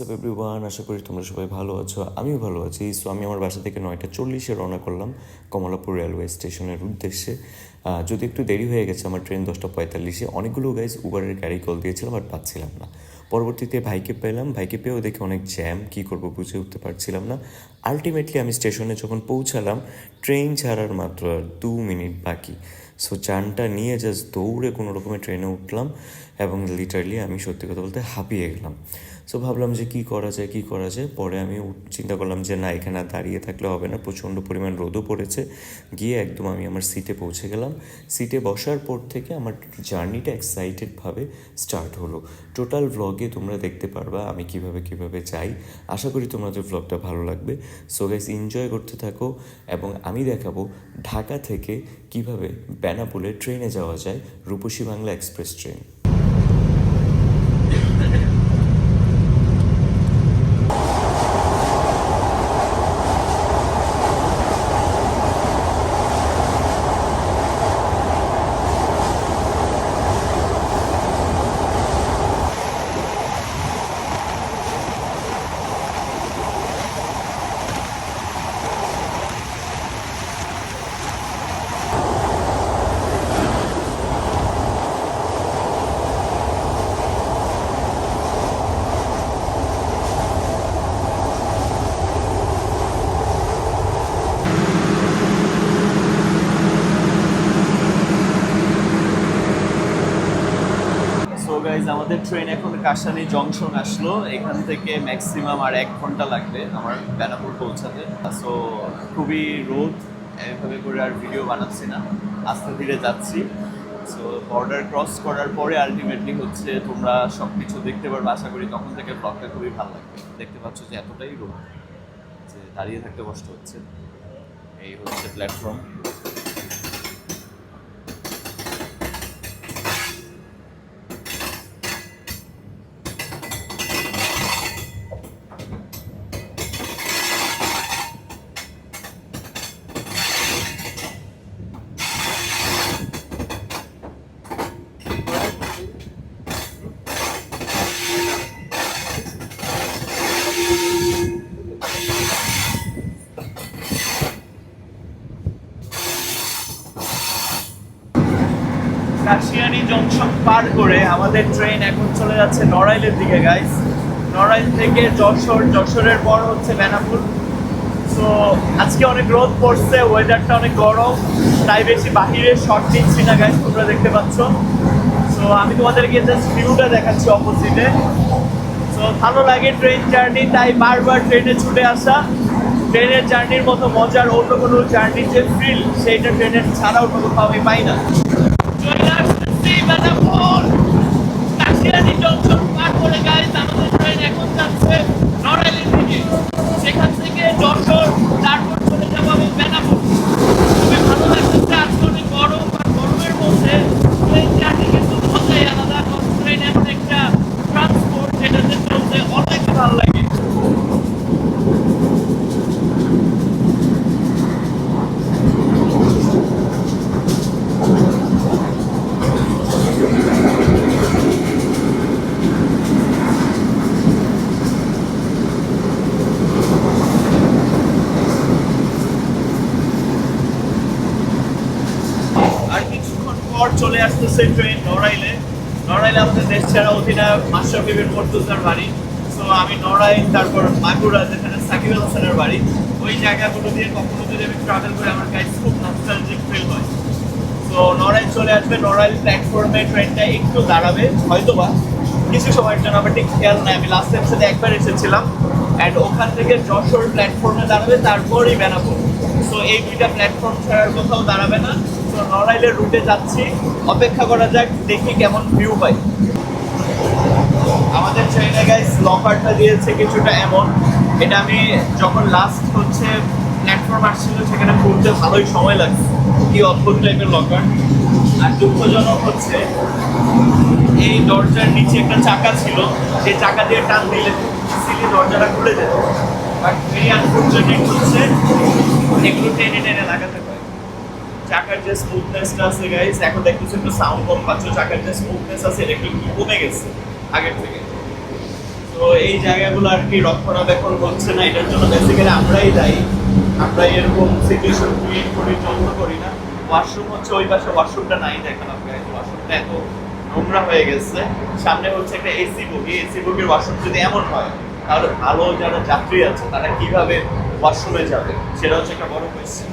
WhatsApp আশা করি তোমরা সবাই ভালো আছো। আমিও ভালো আছি। সো আমি আমার বাসা থেকে নয়টা চল্লিশে রওনা করলাম কমলাপুর রেলওয়ে স্টেশনের উদ্দেশ্যে। যদি একটু দেরি হয়ে গেছে, আমার ট্রেন দশটা পঁয়তাল্লিশে। অনেকগুলো গাইজ উবারের গাড়ি কল দিয়েছিলাম বাট পাচ্ছিলাম না। পরবর্তীতে ভাইকে পেলাম। ভাইকে পেয়েও দেখে অনেক জ্যাম কী করব বুঝে উঠতে পারছিলাম না। আলটিমেটলি আমি স্টেশনে যখন পৌঁছালাম ট্রেন ছাড়ার মাত্র আর দু মিনিট বাকি। সো চানটা নিয়ে জাস্ট দৌড়ে কোনো রকমের ট্রেনে উঠলাম এবং লিটারলি আমি সত্যি কথা বলতে হাঁপিয়ে গেলাম। সো ভাবলাম যে কী করা যায়, কী করা যায়? পরে আমি চিন্তা করলাম যে না, এখানে দাঁড়িয়ে থাকলে হবে না। প্রচণ্ড পরিমাণ রোদও পড়েছে। গিয়ে একদম আমি আমার সিটে পৌঁছে গেলাম। সিটে বসার পর থেকে আমার জার্নিটা এক্সাইটেডভাবে স্টার্ট হলো। টোটাল ভ্লগে তোমরা দেখতে পারবা আমি কীভাবে কীভাবে যাই। আশা করি তোমাদের ভ্লগটা ভালো লাগবে। সো গাইস এনজয় করতে থাকো এবং আমি দেখাবো ঢাকা থেকে কীভাবে বেনাপুলে ট্রেনে যাওয়া যায় Rupashi Bangla express train so guys আমাদের ট্রেন এখন কাশানি জংশন আসলো। এখান থেকে ম্যাক্সিমাম আর এক ঘণ্টা লাগবে আমার বেনাপুর পৌঁছাতে। সো খুবই রোদ, এভাবে করে আর ভিডিও বানাচ্ছি না। আস্তে ধীরে যাচ্ছি। সো বর্ডার ক্রস করার পরে আলটিমেটলি হচ্ছে তোমরা সব কিছু দেখতে পারবে। আশা করি তখন থেকে ব্লগটা খুবই ভালো লাগবে। দেখতে পাচ্ছ যে এতটাই রোদ যে দাঁড়িয়ে থাকতে কষ্ট হচ্ছে। এই হচ্ছে প্ল্যাটফর্ম কাশিয়ানি জংশন পার করে আমাদের ট্রেন এখন চলে যাচ্ছে নড়াইলের দিকে গাইস নড়াইল থেকে যশোর, যশোরের পর হচ্ছে বেনাপুর। তো আজকে অনেক রোদ পড়ছে ওয়েদারটা অনেক গরম, তাই বেশি বাহিরে শর্ট নিচ্ছি না গাইস তোমরা দেখতে পাচ্ছ। তো আমি তোমাদেরকে জাস্ট ভিউটা দেখাচ্ছি অপোজিটে তো ভালো লাগে ট্রেন জার্নি তাই বারবার ট্রেনে ছুটে আসা। ট্রেনের জার্নির মতো মজার অন্য কোনো জার্নির যে ফিল সেইটা ট্রেনের ছাড়া অন্য কোথাও আমি পাই না। আসতেছি বেনাপোল কাশিয়ানি জংশন পার করে গাড়ি ট্রেন এখন যাচ্ছে নড়াইলের দিকে সেখান থেকে যশোর তারপর চলে যাব আমি বেনাপোল খুবই ভালো লাগতেছে আজকে অনেক গরম আর গরমের মধ্যে ট্রেন জার্নি কিন্তু মজাই আলাদা কারণ ট্রেন এমন একটা ট্রান্সপোর্ট যেটাতে চলতে অনেক ভালো লাগে আর কিছুক্ষণ পর চলে আসতেছে ট্রেন নড়াইলে। নড়াইলে আমাদের দেশ ছাড়া অধিনায়ক মাশরাফি বিন মর্তুজার বাড়ি। তো আমি নড়াইল তারপর মাগুরা যেখানে সাকিব আল হাসানের বাড়ি। ওই জায়গাগুলো দিয়ে কখনো যদি আমি ট্রাভেল করি, আমার কাছে খুব নস্টালজিক ফিল হয়। তো নড়াইল চলে আসবে, নড়াইল প্ল্যাটফর্মে ট্রেনটা একটু দাঁড়াবে হয়তো বা কিছু সময়ের জন্য, আমার ঠিক খেয়াল নাই, আমি লাস্ট টাইম সাথে একবার এসেছিলাম। অ্যান্ড ওখান থেকে যশোর প্ল্যাটফর্মে দাঁড়াবে, তারপরই বেনাপুর তো এই দুইটা প্ল্যাটফর্ম ছাড়ার কোথাও দাঁড়াবে না। নড়াইলের রুটে যাচ্ছি। অপেক্ষা করা যাক, দেখি কেমন ভিউ পাই। আমাদের ট্রেনে গাইস লকারটা দিয়েছে কিছুটা এমন। এটা আমি যখন লাস্ট হচ্ছে প্ল্যাটফর্ম আসছিল, সেখানে খুলতে ভালোই সময় লাগছে। কি অদ্ভুত টাইপের লকার আর দুঃখজনক হচ্ছে, এই দরজার নিচে একটা চাকা ছিল। যে চাকা দিয়ে টান দিলে সিলি দরজাটা খুলে যেত। বাট ভেরি আনফর্চুনেট হচ্ছে এগুলো টেনে টেনে লাগাতে চাকার যে স্মুথনেসটা আছে গাইস এখন দেখতেছি একটু সাউন্ড কম পাচ্ছ চাকার যে স্মুথনেস আছে এটা একটু কমে গেছে আগের থেকে। তো এই জায়গাগুলো আর কি রক্ষণাবেক্ষণ হচ্ছে না, এটার জন্য বেসিক্যালি আমরাই দায়ী। আমরা এরকম সিচুয়েশন ক্রিয়েট করি যত্ন করি না। ওয়াশরুম হচ্ছে ওই পাশে ওয়াশরুমটা নাই দেখালাম ওয়াশরুমটা এত নোংরা হয়ে গেছে। সামনে হচ্ছে একটা এসি বগি এসি বগির ওয়াশরুম যদি এমন হয়, তাহলে ভালো যারা যাত্রী আছে, তারা কীভাবে ওয়াশরুমে যাবে? সেটা হচ্ছে একটা বড় কোয়েশ্চেন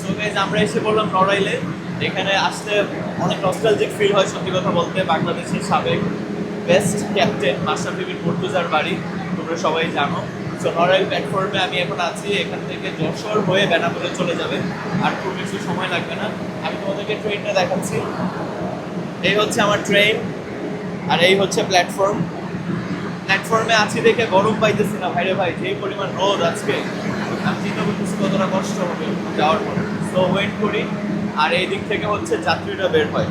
সো গাইজ আমরা এসে বললাম নড়াইলে এখানে আসলে অনেক নস্টালজিক ফিল হয়, সত্যি কথা বলতে। বাংলাদেশের সাবেক বেস্ট ক্যাপ্টেন মাশরাফি মুর্তুজার বাড়ি, তোমরা সবাই জানো। সো নড়াইল প্ল্যাটফর্মে আমি এখন আছি, এখান থেকে যশোর হয়ে বেনাপোলে চলে যাবে। আর খুব বেশি সময় লাগবে না। আমি তোমাদেরকে ট্রেনটা দেখাচ্ছি। এই হচ্ছে আমার ট্রেন আর এই হচ্ছে প্ল্যাটফর্ম প্ল্যাটফর্মে আছি দেখে গরম পাইতেছি না। ভাইরে ভাই যে পরিমাণ রোদ আজকে, আমি চিন্তা করতেছি কতটা কষ্ট হবে যাওয়ার পরে। তো ওয়েট করি আর এই দিক থেকে হচ্ছে যাত্রীরা বের হয়।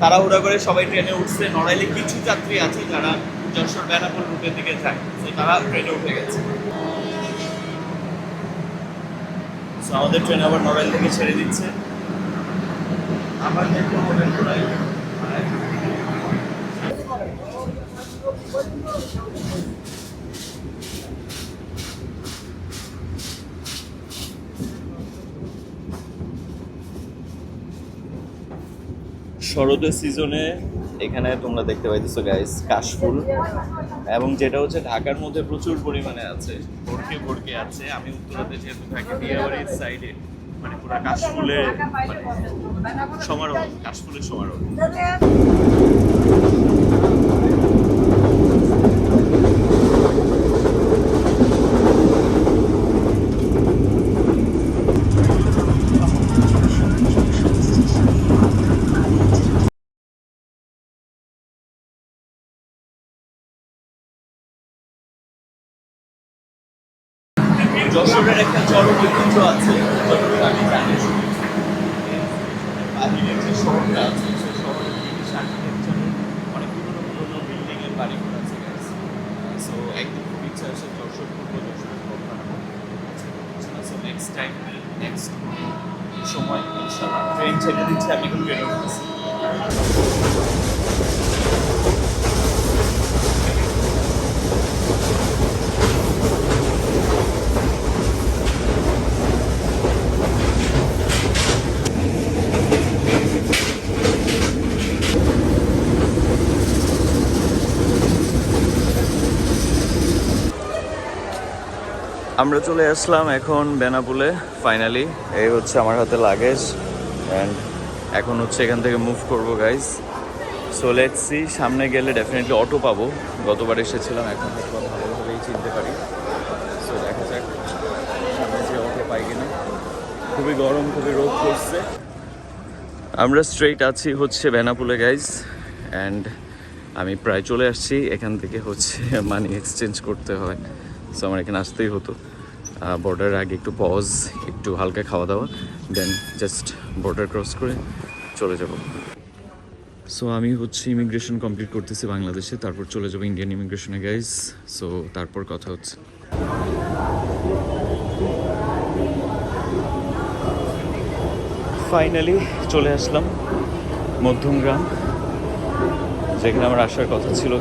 তাড়াহুড়া করে সবাই ট্রেনে উঠছে। নড়াইলে কিছু যাত্রী আছে যারা যশোর বেনাপুর রুটের দিকে যায়। তো তারা ট্রেনে উঠে গেছে। আমাদের ট্রেন আবার নড়াইল থেকে ছেড়ে দিচ্ছে। আবার নড়াইল শরতের সিজনে এখানে তোমরা দেখতে পাইতেছো গাইস কাশফুল। এবং যেটা হচ্ছে, ঢাকার মধ্যে প্রচুর পরিমাণে আছে। ভরকে ভরকে আছে। আমি উত্তরাতে যেহেতু থাকি বিয়াবাড়ির সাইডে মানে পুরো কাশফুলের মানে সমারোহ, কাশফুলের সমারোহ। যশোরের একটা চরম ঐতিহ্য আছে। যতটুকু আমি জানি বাহিরের যে শহরটা আছে সেই শহরে ব্রিটিশ আর্কিটেকচারের অনেক পুরোনো পুরোনো বিল্ডিং এর বাড়িঘর আছে সো একদিন খুব ইচ্ছা আছে যশোর ঘুরবো Jessore so next time next সময় ইনশাল্লাহ ট্রেন ছেড়ে দিচ্ছে, আমি এখন ট্রেনে আমরা চলে আসলাম এখন বেনাপুলে ফাইনালি এই হচ্ছে আমার হাতে লাগেজ অ্যান্ড এখন হচ্ছে এখান থেকে মুভ করব গাইস সো লেটস সামনে গেলে ডেফিনেটলি অটো পাবো। গতবার এসেছিলাম, এখন ভালোভাবেই চিনতে পারি। সো দেখা যাক, সামনে যে অটো পাই কিনা। খুবই গরম, খুবই রোদ করছে আমরা স্ট্রেইট আছি হচ্ছে বেনাপুলে গাইস অ্যান্ড আমি প্রায় চলে আসছি। এখান থেকে হচ্ছে মানি এক্সচেঞ্জ করতে হয়। সো আমার এখানে আসতেই হতো। বর্ডারের আগে একটু পজ একটু হালকা খাওয়া দাওয়া দেন জাস্ট বর্ডার ক্রস করে চলে যাব। সো আমি হচ্ছে ইমিগ্রেশন কমপ্লিট করতেছি বাংলাদেশে, তারপর চলে যাব ইন্ডিয়ান ইমিগ্রেশনে গাইজ সো তারপর কথা হচ্ছে। ফাইনালি চলে আসলাম মধ্যমগ্রাম, যেখানে আমার আসার কথা ছিল।